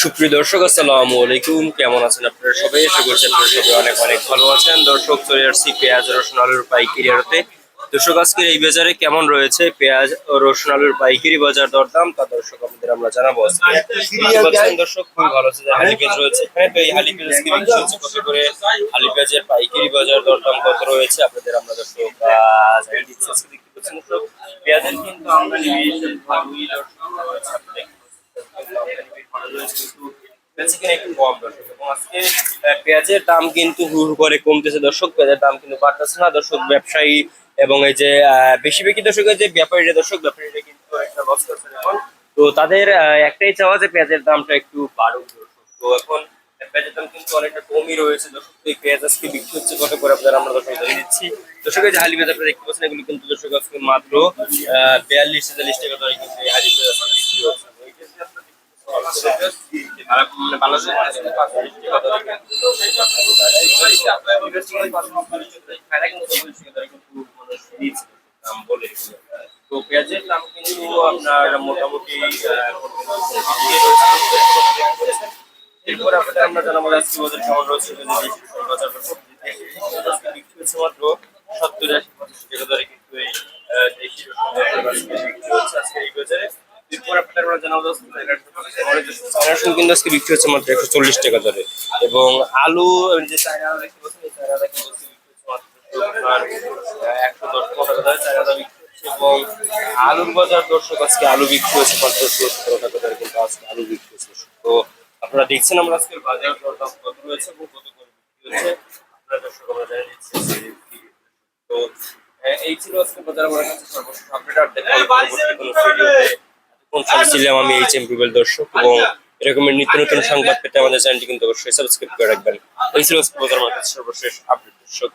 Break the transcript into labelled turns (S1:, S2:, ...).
S1: সুপ্রিয় দর্শক, আসসালামু আলাইকুম। কেমন আছেন আপনারা সবাই? আশা করছি আপনারা সবাই অনেক অনেক ভালো আছেন। দর্শক, চলে আসছি পেঁয়াজ, রসুন, আলুর পাইকারি আড়তে দর্শক, আজকের এই বাজারে কেমন রয়েছে? পেঁয়াজ ও রসুন, আলুর পাইকারি বাজার দরদাম? তা দর্শক, আপনাদের আমরা জানাব দর্শক? খুবই ভালো আছে। হালি পেঁয়াজ রয়েছে এখানে, তো এই হালি পেঁয়াজ কত করে হালি পেঁয়াজের পাইকারি বাজার দরদাম কত রয়েছে? আপনাদের আমরা দর্শক পেঁয়াজের কিন্তু আমদানি পেঁয়াজের দাম কিন্তু হু হু করে কমতেছে দর্শক। পেঁয়াজের দাম কিন্তু বাড়তেছে না। দর্শক, ব্যবসায়ী এবং এই যে বেশি বেশি দর্শকের যে ব্যাপারীরা দর্শক ব্যাপারীরা কিন্তু একটা তো তাদের একটাই চাওয়া যে পেঁয়াজের দামটা একটু বাড়ুক তো এখন, পেঁয়াজের দাম কিন্তু অনেকটা কমই রয়েছে দর্শক। এই পেঁয়াজ আজকে বিক্রি হচ্ছে কত করে আপনারা আমরা দর্শক জানিয়ে দিচ্ছি। দর্শক, এই যে হালি পেঁয়াজ আপনারা দেখতে পাচ্ছেন, এগুলো কিন্তু দর্শক আজকে মাত্র বিয়াল্লিশ তেতাল্লিশ টাকা দরে কিন্তু হালি পেঁয়াজ বিক্রি হচ্ছে। বলে তো কিন্তু আপনার মোটামুটি এরপর আপনাদের আমরা জানাব আজকে মাত্র সত্তর আশি পঁচাশি টাকা দরে কিন্তু এই দেশি হচ্ছে আজকে এই বাজারে কিন্তু আজকে বিক্রি হচ্ছে মাত্র একশো চল্লিশ টাকা দরে। এবং আলু যে এই আজকে একশো এবং আলুর বাজার দর্শক আজকে আলু বিক্রি আজকে আলু বিক্রি আপনারা দেখছেন আমরা বাজার রয়েছে এই ছিল আজকের বাজার। আমার কাছে সর্বশেষ আপডেট আর ছিলাম আমি এইচ এম পিপল দর্শক এবং এরকমের নিত্য নতুন সংবাদ পেতে আমাদের চ্যানেলটি কিন্তু অবশ্যই সাবস্ক্রাইব করে রাখবেন। এই ছিল সর্বশেষ আপডেট দর্শক।